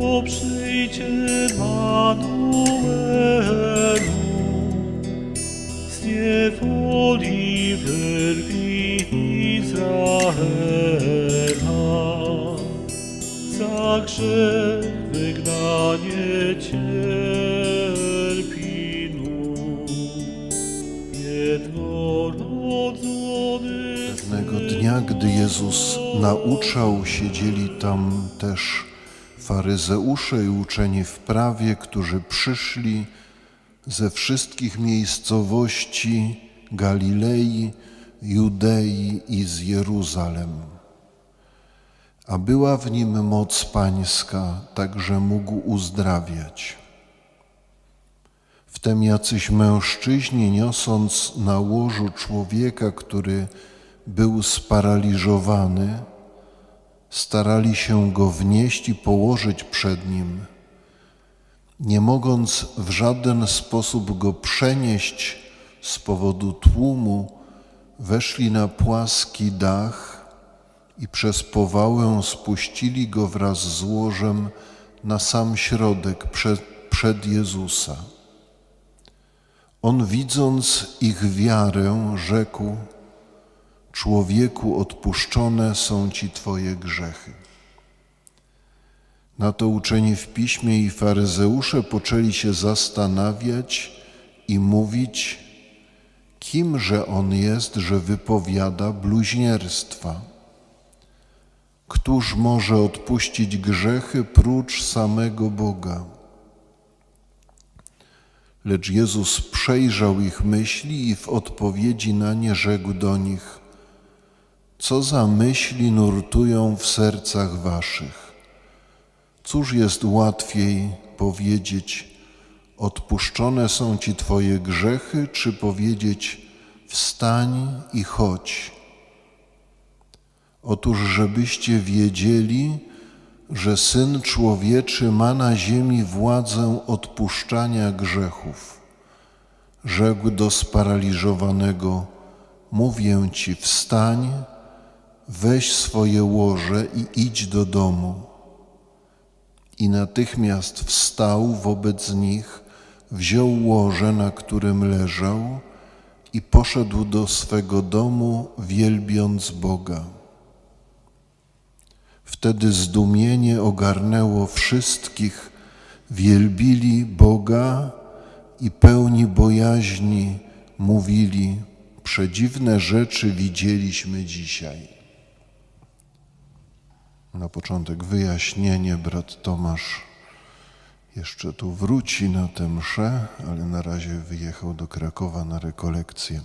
O przyjdzie z niewoli. Za grzech wygnanie cierpi Pewnego dnia, gdy Jezus nauczał, siedzieli tam też faryzeusze i uczeni w prawie, którzy przyszli ze wszystkich miejscowości Galilei, Judei i z Jeruzalem. A była w nim moc pańska, tak że mógł uzdrawiać. Wtem jacyś mężczyźni, niosąc na łożu człowieka, który był sparaliżowany, starali się go wnieść i położyć przed nim. Nie mogąc w żaden sposób go przenieść z powodu tłumu, weszli na płaski dach i przez powałę spuścili go wraz z łożem na sam środek przed, przed Jezusa. On widząc ich wiarę, rzekł: Człowieku, odpuszczone są ci Twoje grzechy. Na to uczeni w piśmie i faryzeusze poczęli się zastanawiać i mówić, kimże on jest, że wypowiada bluźnierstwa. Któż może odpuścić grzechy prócz samego Boga? Lecz Jezus przejrzał ich myśli i w odpowiedzi na nie rzekł do nich: Co za myśli nurtują w sercach waszych? Cóż jest łatwiej powiedzieć: Odpuszczone są ci twoje grzechy, czy powiedzieć: Wstań i chodź? Otóż, żebyście wiedzieli, że Syn Człowieczy ma na ziemi władzę odpuszczania grzechów. Rzekł do sparaliżowanego: Mówię ci, wstań, weź swoje łoże i idź do domu. I natychmiast wstał wobec nich, wziął łoże, na którym leżał, i poszedł do swego domu, wielbiąc Boga. Wtedy zdumienie ogarnęło wszystkich, wielbili Boga i pełni bojaźni mówili: Przedziwne rzeczy widzieliśmy dzisiaj. Na początek wyjaśnienie, brat Tomasz jeszcze tu wróci na tę mszę, ale na razie wyjechał do Krakowa na rekolekcję.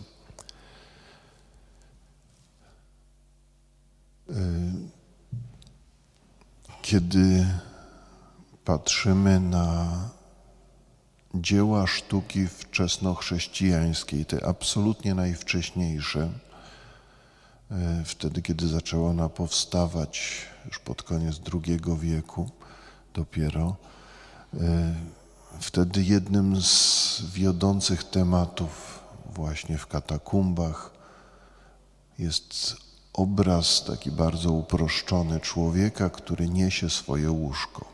Kiedy patrzymy na dzieła sztuki wczesnochrześcijańskiej, te absolutnie najwcześniejsze, e, wtedy kiedy zaczęła ona powstawać już pod koniec II wieku dopiero, e, wtedy jednym z wiodących tematów właśnie w katakumbach jest obraz taki bardzo uproszczony człowieka, który niesie swoje łóżko.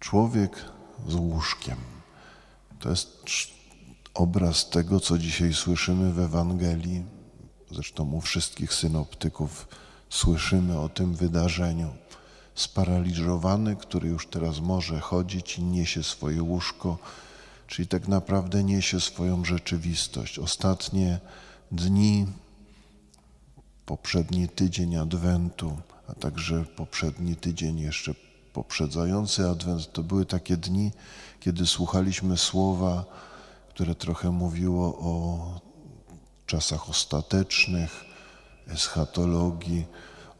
Człowiek z łóżkiem. To jest obraz tego, co dzisiaj słyszymy w Ewangelii. Zresztą u wszystkich synoptyków słyszymy o tym wydarzeniu. Sparaliżowany, który już teraz może chodzić i niesie swoje łóżko, czyli tak naprawdę niesie swoją rzeczywistość. Ostatnie dni poprzedni tydzień Adwentu, a także poprzedni tydzień jeszcze poprzedzający Adwent, to były takie dni, kiedy słuchaliśmy słowa, które trochę mówiło o czasach ostatecznych, eschatologii,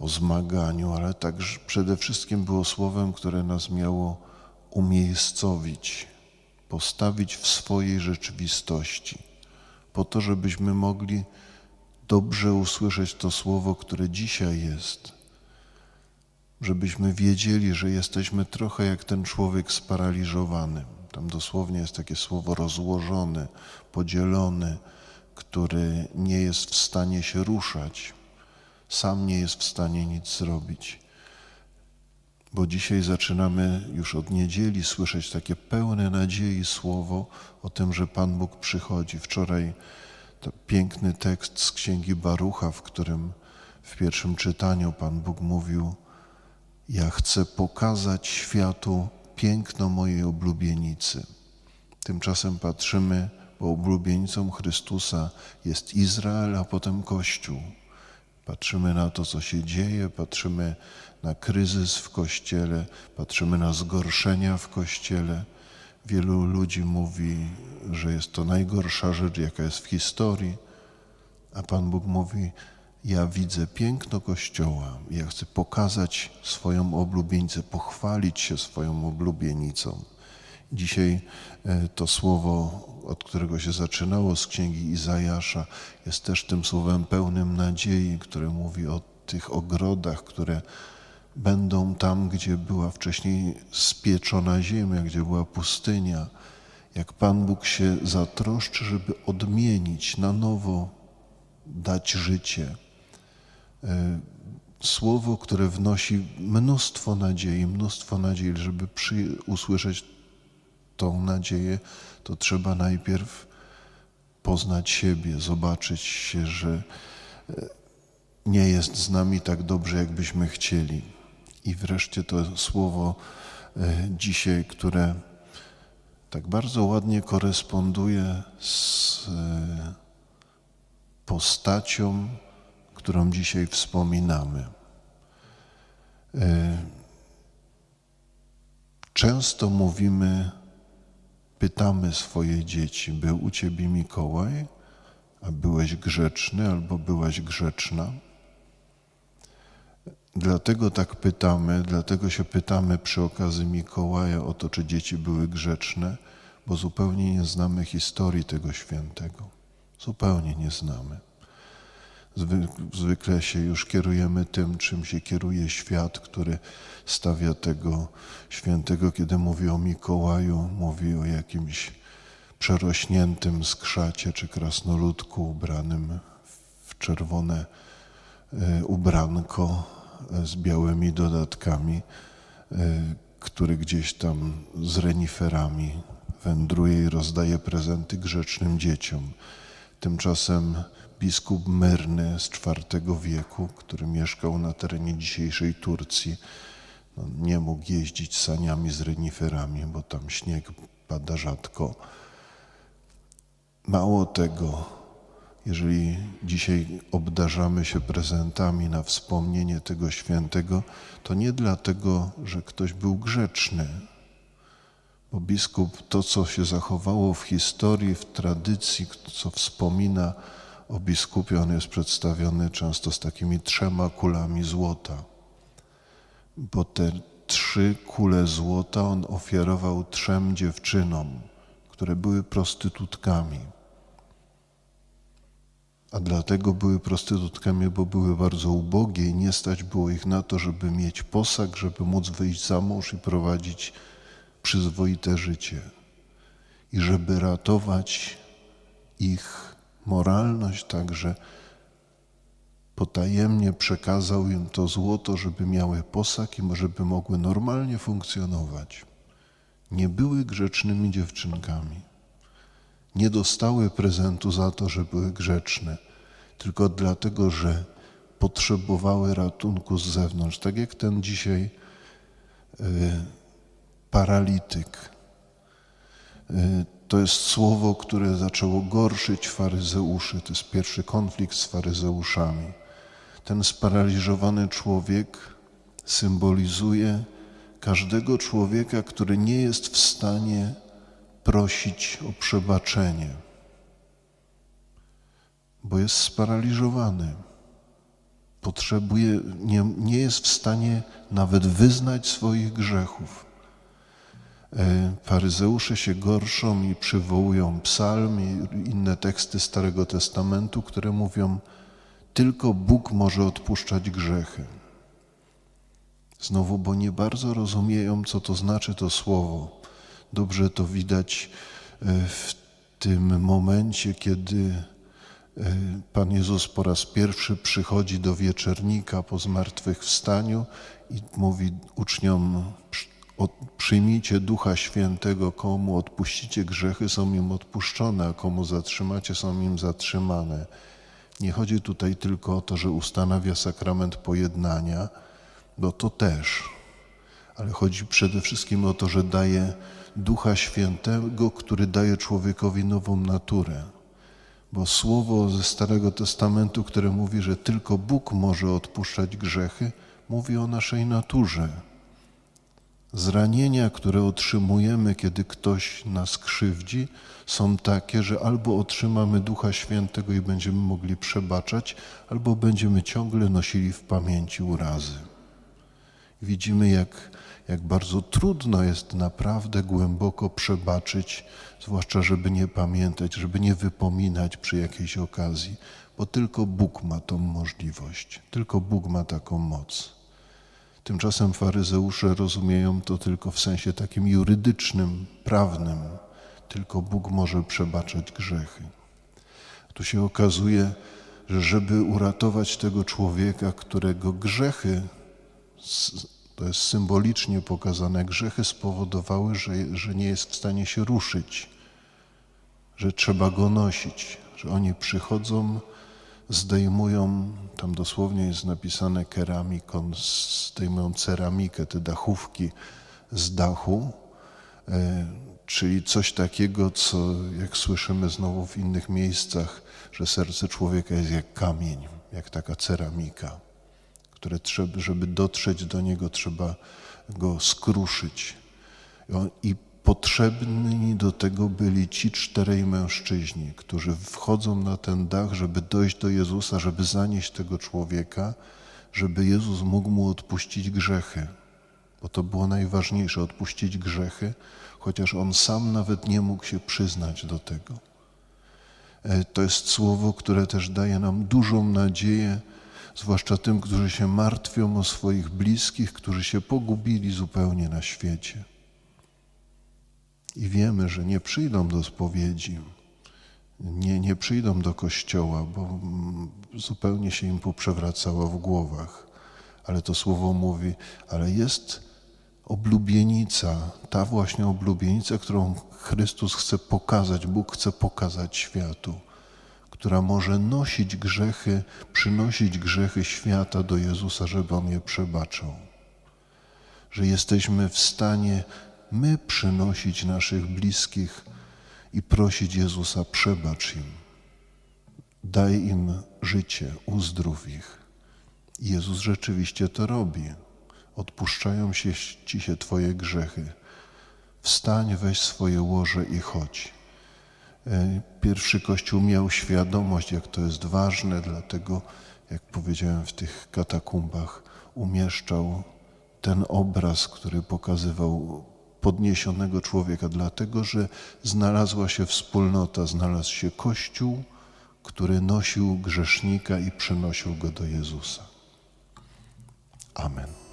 o zmaganiu, ale także przede wszystkim było słowem, które nas miało umiejscowić, postawić w swojej rzeczywistości, po to, żebyśmy mogli dobrze usłyszeć to słowo, które dzisiaj jest, żebyśmy wiedzieli, że jesteśmy trochę jak ten człowiek sparaliżowany. Tam dosłownie jest takie słowo rozłożony, podzielony, który nie jest w stanie się ruszać, sam nie jest w stanie nic zrobić. bo dzisiaj zaczynamy już od niedzieli słyszeć takie pełne nadziei słowo o tym, że Pan Bóg przychodzi. Wczoraj to piękny tekst z księgi Barucha, w którym w pierwszym czytaniu Pan Bóg mówił: Ja chcę pokazać światu piękno mojej oblubienicy. Tymczasem patrzymy, bo oblubienicą Chrystusa jest Izrael, a potem Kościół. Patrzymy na to, co się dzieje, patrzymy na kryzys w Kościele, patrzymy na zgorszenia w Kościele. Wielu ludzi mówi, że jest to najgorsza rzecz, jaka jest w historii, a Pan Bóg mówi: Ja widzę piękno Kościoła, ja chcę pokazać swoją oblubienicę, pochwalić się swoją oblubienicą. Dzisiaj e, to słowo, od którego się zaczynało z księgi Izajasza, jest też tym słowem pełnym nadziei, które mówi o tych ogrodach, które będą tam, gdzie była wcześniej spieczona ziemia, gdzie była pustynia. Jak Pan Bóg się zatroszczy, żeby odmienić, na nowo dać życie. E, Słowo, które wnosi mnóstwo nadziei, mnóstwo nadziei, żeby przy, usłyszeć tą nadzieję, to trzeba najpierw poznać siebie, zobaczyć się, że e, nie jest z nami tak dobrze, jakbyśmy chcieli. I wreszcie to słowo e, dzisiaj, które tak bardzo ładnie koresponduje z e, postacią, którą dzisiaj wspominamy. Często mówimy, pytamy swoje dzieci, był u ciebie Mikołaj, a byłeś grzeczny albo byłaś grzeczna? Dlatego tak pytamy, dlatego się pytamy przy okazji Mikołaja o to, czy dzieci były grzeczne, bo zupełnie nie znamy historii tego świętego. Zupełnie nie znamy. Zwy, zwykle się już kierujemy tym, czym się kieruje świat, który stawia tego świętego, kiedy mówi o Mikołaju, mówi o jakimś przerośniętym skrzacie czy krasnoludku ubranym w czerwone e, ubranko e, z białymi dodatkami, e, który gdzieś tam z reniferami wędruje i rozdaje prezenty grzecznym dzieciom. Tymczasem biskup Myrny z IV wieku, który mieszkał na terenie dzisiejszej Turcji, no, nie mógł jeździć saniami z reniferami, bo tam śnieg pada rzadko. Mało tego, jeżeli dzisiaj obdarzamy się prezentami na wspomnienie tego świętego, to nie dlatego, że ktoś był grzeczny, bo biskup to, co się zachowało w historii, w tradycji, co wspomina o biskupie, on jest przedstawiony często z takimi trzema kulami złota, bo te trzy kule złota on ofiarował trzem dziewczynom, które były prostytutkami. A dlatego były prostytutkami, bo były bardzo ubogie i nie stać było ich na to, żeby mieć posag, żeby móc wyjść za mąż i prowadzić przyzwoite życie. I żeby ratować ich moralność, także potajemnie przekazał im to złoto, żeby miały posag i żeby mogły normalnie funkcjonować. Nie były grzecznymi dziewczynkami. Nie dostały prezentu za to, że były grzeczne, tylko dlatego, że potrzebowały ratunku z zewnątrz. Tak jak ten dzisiaj y, paralityk. Y, to jest słowo, które zaczęło gorszyć faryzeuszy. To jest pierwszy konflikt z faryzeuszami. Ten sparaliżowany człowiek symbolizuje każdego człowieka, który nie jest w stanie prosić o przebaczenie, bo jest sparaliżowany. Potrzebuje, nie, nie jest w stanie nawet wyznać swoich grzechów. E, faryzeusze się gorszą i przywołują psalm i inne teksty Starego Testamentu, które mówią, tylko Bóg może odpuszczać grzechy. Znowu, bo nie bardzo rozumieją, co to znaczy to słowo. Dobrze to widać e, w tym momencie, kiedy E, Pan Jezus po raz pierwszy przychodzi do wieczernika po zmartwychwstaniu i mówi uczniom: "Przy- od- Przyjmijcie Ducha Świętego, komu odpuścicie grzechy, są im odpuszczone, a komu zatrzymacie, są im zatrzymane. Nie chodzi tutaj tylko o to, że ustanawia sakrament pojednania, bo to też, ale chodzi przede wszystkim o to, że daje Ducha Świętego, który daje człowiekowi nową naturę. Bo słowo ze Starego Testamentu, które mówi, że tylko Bóg może odpuszczać grzechy, mówi o naszej naturze. Zranienia, które otrzymujemy, kiedy ktoś nas krzywdzi, są takie, że albo otrzymamy Ducha Świętego i będziemy mogli przebaczać, albo będziemy ciągle nosili w pamięci urazy. Widzimy, jak, jak bardzo trudno jest naprawdę głęboko przebaczyć, zwłaszcza żeby nie pamiętać, żeby nie wypominać przy jakiejś okazji, bo tylko Bóg ma tą możliwość, tylko Bóg ma taką moc. Tymczasem faryzeusze rozumieją to tylko w sensie takim jurydycznym, prawnym. Tylko Bóg może przebaczać grzechy. Tu się okazuje, że żeby uratować tego człowieka, którego grzechy, to jest symbolicznie pokazane, grzechy spowodowały, że, że nie jest w stanie się ruszyć, że trzeba go nosić, że oni przychodzą, zdejmują, tam dosłownie jest napisane keramikon, zdejmują ceramikę, te dachówki z dachu, e, czyli coś takiego, co jak słyszymy znowu w innych miejscach, że serce człowieka jest jak kamień, jak taka ceramika, które trzeba, żeby dotrzeć do niego, trzeba go skruszyć. I potrzebni do tego byli ci czterej mężczyźni, którzy wchodzą na ten dach, żeby dojść do Jezusa, żeby zanieść tego człowieka, żeby Jezus mógł mu odpuścić grzechy. Bo to było najważniejsze odpuścić grzechy, chociaż on sam nawet nie mógł się przyznać do tego. E, To jest słowo, które też daje nam dużą nadzieję, zwłaszcza tym, którzy się martwią o swoich bliskich, którzy się pogubili zupełnie na świecie. I wiemy, że nie przyjdą do spowiedzi, nie, nie przyjdą do kościoła, bo mm, zupełnie się im poprzewracało w głowach. Ale to słowo mówi, ale jest oblubienica, ta właśnie oblubienica, którą Chrystus chce pokazać, Bóg chce pokazać światu, która może nosić grzechy, przynosić grzechy świata do Jezusa, żeby On je przebaczał że jesteśmy w stanie my przynosić naszych bliskich i prosić Jezusa, przebacz im, daj im życie, uzdrów ich. Jezus rzeczywiście to robi. Odpuszczają się ci się Twoje grzechy. Wstań, weź swoje łoże i chodź. E, Pierwszy Kościół miał świadomość, jak to jest ważne, dlatego, jak powiedziałem, w tych katakumbach umieszczał ten obraz, który pokazywał podniesionego człowieka, dlatego że znalazła się wspólnota, znalazł się Kościół, który nosił grzesznika i przynosił go do Jezusa. Amen.